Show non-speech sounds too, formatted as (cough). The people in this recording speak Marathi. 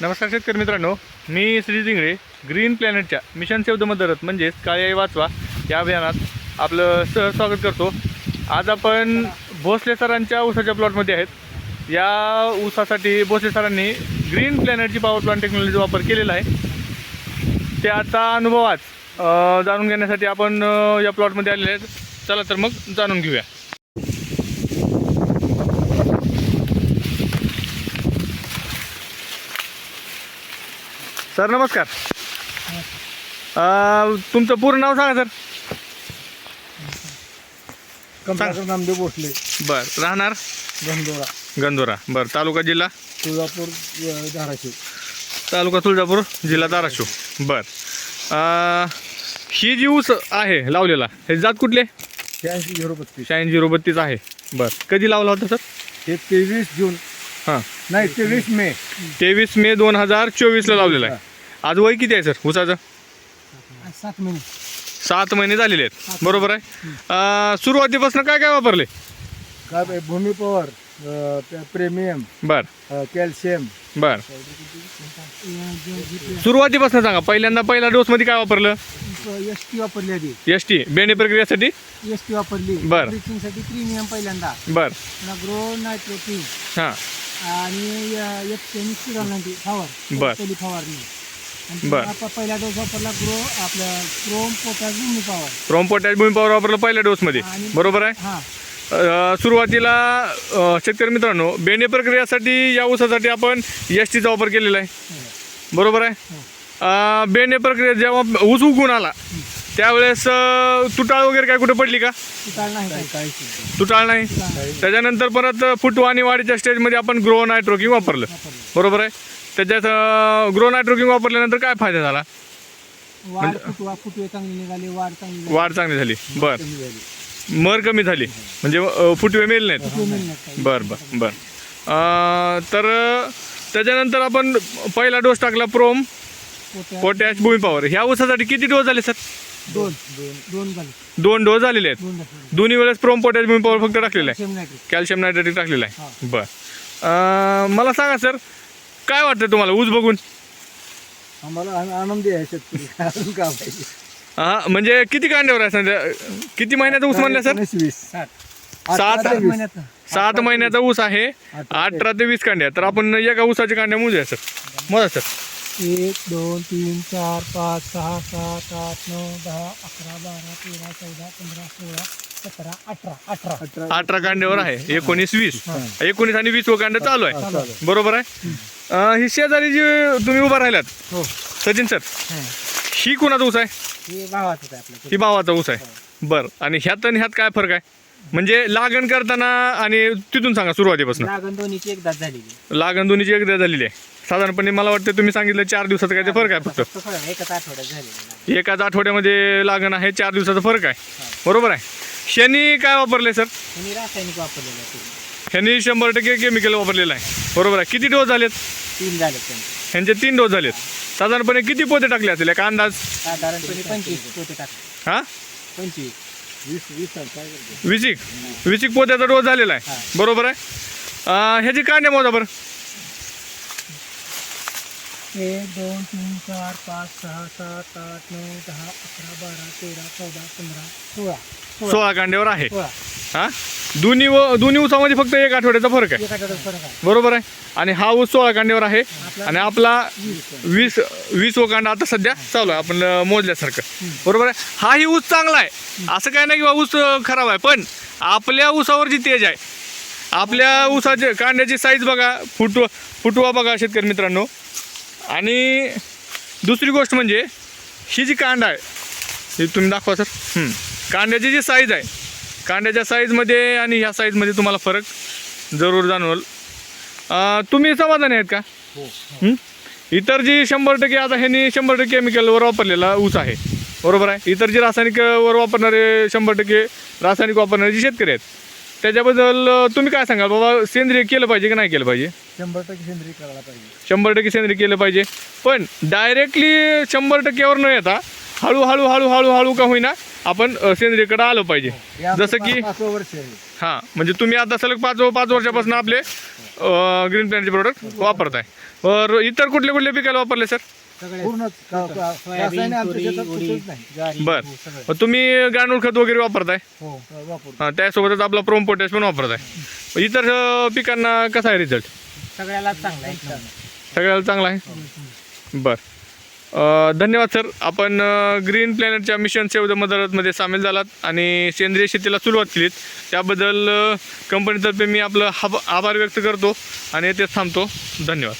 नमस्कार शेतकरी मित्रांनो मी श्री जिंगळे ग्रीन प्लॅनेटच्या मिशन सेव द मदरत म्हणजेच काळ्याई वाचवा या अभियानात आपलं सह स्वागत करतो. आज आपण भोसले सरांच्या ऊसाच्या प्लॉटमध्ये आहेत. या ऊसासाठी भोसले सरांनी ग्रीन प्लॅनेटची पॉवर प्लांट टेक्नॉलॉजी वापर केलेला आहे. त्याचा अनुभव आज जाणून घेण्यासाठी आपण या प्लॉटमध्ये आलेले आहेत. चला तर मग जाणून घेऊया. सर नमस्कार. अं, तुमचं पूर्ण नाव सांगा सर. कमलाकर नामदेव भोसले. बर राहणार? गंधोरा. गंधोरा. बर तालुका जिल्हा? तुळजापूर अ, धाराशिव. तालुका तुळजापूर जिल्हा धाराशिव. बर. अं, ही जी ऊस आहे लावलेला हे जात कुठले? शहाऐंशी झिरो बत्तीस. शहाऐंशी झिरो बत्तीस आहे. बर कधी लावला होता सर? हे तेवीस जून. हां. नाही तेवीस मे. तेवीस मे दोन हजार चोवीसला लावलेला आहे. आज वय किती आहे सर? ऊसाचं सात महिने. सात महिने झालेले आहेत. बरोबर आहे. अं, सुरुवातीपासून काय काय वापरले? काय बे- भूमी पॉवर अ, प- प्रेमियम बर. अ, कॅल्शियम. बर. सुरुवातीपासून सांगा पहिल्यांदा पहिल्या डोसमध्ये काय वापरलं? एस टी वापरली आधी. एस टी बेणे प्रक्रियेसाठी एस टी वापरली. बर. साठी प्रीमियम पहिल्यांदा. बर. ग्रो नायट्रोटिन हां. आणि एफ नाईन्टी फवार बर. पहिली फवारणी बर. पहिला डोस वापरला ग्रो आपला क्रोम पोटॅश भूमी पॉवर रोम पोटॅश भूमी पॉवर वापरलं पहिल्या डोसमध्ये आणि- बरोबर आहे? हा. अ, सुरुवातीला अ, शेतकरी मित्रांनो बेणे प्रक्रियासाठी या ऊसासाठी आपण एस टीचा वापर केलेला आहे. बरोबर आहे? अ, बेणे प्रक्रिया जेव्हा ऊस उगून आला त्यावेळेस अ, तुटाळ वगैरे काय कुठे पडली का? तुटाळ नाही काही तुटाळ नाही? त्याच्यानंतर परत फुटवा आणि वाढीच्या स्टेजमध्ये आपण ग्रो नायट्रोकिंग वापरलं. बरोबर आहे? त्याच्यात ग्रो नायट्रोकिंग वापरल्यानंतर काय फायदा झाला? वाढ फुटवा फुटवे चांगली निघाली वाढ चांगली झाली, वाढ चांगली झाली. बर. कमी झाली. मर कमी झाली. म्हणजे अ, फुटवे मेल नाहीत. फुटवे मिळणार काही. बर बर बर. अं, तर त्याच्यानंतर आपण पहिला डोस टाकला प्रोम. पोटॅश. पोटॅश भूमी पॉवर. ह्या ऊसासाठी किती डोस झाले सर? दोन. दोन दोन झाले. दोन डोस झालेले आहेत. दोन दोन्ही वेळेस प्रोम पोटॅश भूमी पॉवर फक्त टाकलेला आहे. सेम नायट्रिक कॅल्शियम नायट्रेटिक टाकलेला आहे. बर. अं, मला सांगा सर काय वाटतं तुम्हाला? ऊस बघून? आम्हाला आन- आनंदी आहे शेतकरी. (laughs) अजून का पाहिजे? हा म्हणजे किती कांड्यावर आहे सध्या किती महिन्याचा ऊस म्हणला सर? एकोणीस वीस. सात सात महिन्याचा. ऊस आहे. अठरा ते वीस कांड्या तर आपण एका ऊसाच्या कांड्या मोजूया सर. मोजा सर. एक दोन तीन चार पाच सहा सात आठ नऊ दहा अकरा बारा तेरा चौदा पंधरा सोळा सतरा अठरा. अठरा. अठरा अठरा कांड्यावर आहे. एकोणीस वीस. एकोणीस आणि वीस व कांड्या चालू आहे. बरोबर आहे? अं, ही शेजारी जी तुम्ही उभा राहिलात हो. सचिन सर ही. कोणाचा ऊस आहे? हे भावाचं आहे आपलं. ही भावाचा ऊस आहे. बर. आणि ह्यात आणि ह्यात काय फरक आहे? म्हणजे लागण करताना आणि तिथून सांगा सुरुवातीपासून. लागण दोन्हीची एकदाच झालेली. लागण दोन्हीची एकदा झालेली आहे. साधारणपणे मला वाटतं तुम्ही सांगितलं चार दिवसाचा काय ते फरक आहे फक्त. फक्त फरक एकच आठवड्यात झालेली एकाच आठवड्यामध्ये लागण आहे चार दिवसाचा फरक आहे. बरोबर आहे. शनी काय वापरले सर? रासायनिक वापरलेलं आहे. ह्यांनी शंभर टक्के केमिकल वापरलेलं आहे. बरोबर आहे. किती डोस झालेत? तीन झाले त्यांचे. ह्यांचे तीन डोस झालेत. साधारणपणे किती पोते टाकले असेल एक अंदाज? साधारणपणे पंचवीस पोते टाकले. हा? पंचवीस. वीस वीस काय विसिक विसिक पोत्याचा डोस झालेला आहे. बरोबर आहे. अं, ह्याची कांड्या मोजा बरं. एक दोन तीन चार पाच सहा सात आठ नऊ दहा अकरा बारा तेरा चौदा पंधरा सोळा. सोळा. कांड्यावर आहे. सोळा. हा? दोन्ही व दोन्ही ऊसामध्ये फक्त एक आठवड्याचा फरक आहे. एक आठवड्यात फरक आहे. बरोबर आहे? आणि हा ऊस सोळा कांड्यावर आहे. आणि आपला वीस वीस व कांडा आता सध्या चालू आहे. आपण अं, मोजल्यासारखं. बरोबर आहे? हाही ऊस चांगला आहे. असं काय नाही किंवा ऊस अं, खराब आहे. पण आपल्या ऊसावर जी तेज आहे आपल्या ऊसाचे कांड्याची साईज बघा. फुटवा फुटवा बघा शेतकरी मित्रांनो. आणि दुसरी गोष्ट म्हणजे ही जी कांड आहे ही तुम्ही दाखवा सर. कांद्याची जी साईज आहे कांद्याच्या साईजमध्ये आणि ह्या साईजमध्ये तुम्हाला फरक जरूर जाणवल. तुम्ही समाधानी आहेत का? हं? इतर जी शंभर टक्के आता ह्यांनी शंभर टक्के केमिकलवर वापरलेला ऊस आहे. बरोबर आहे? इतर जी रासायनिकवर वापरणारे शंभर टक्के रासायनिक वापरणारे जे शेतकरी आहेत त्याच्याबद्दल तुम्ही काय सांगाल? बाबा सेंद्रिय केलं पाहिजे की नाही केलं पाहिजे? शंभर टक्के सेंद्रिय करायला पाहिजे. शंभर टक्के सेंद्रिय केलं पाहिजे. पण डायरेक्टली शंभर टक्क्यावर न येता हळूहळू हळूहळू हळू का होईना आपण सेंद्रियकडे आलो पाहिजे. जसं की वर्ष हां म्हणजे तुम्ही आता सलग पाच पाच वर्षापासून आपले ग्रीन प्लॅनचे प्रोडक्ट वापरताय. वर इतर कुठल्या कुठल्या पिकाला वापरले सर? पूर्णच का- का- रासायनिक आमच्या शेतात कुठंच नाही. बर. मग तुम्ही गांडूळ खत वगैरे वापरताय? हो वापरतो. हां त्यासोबतच आपला प्रोम पोटॅश पण वापरताय. मग इतर अं, पिकांना कसा आहे रिझल्ट सगळ्याला चांगला आहे सगळ्याला चांगला आहे? बर. अ, धन्यवाद सर. आपण अ, ग्रीन प्लॅनेटच्या मिशन सेव द मदरमध्ये सामील झालात आणि सेंद्रिय शेतीला सुरुवात केलीत. त्याबद्दल अ, कंपनीतर्फे मी आपलं हब आभार व्यक्त करतो आणि येथेच थांबतो. धन्यवाद.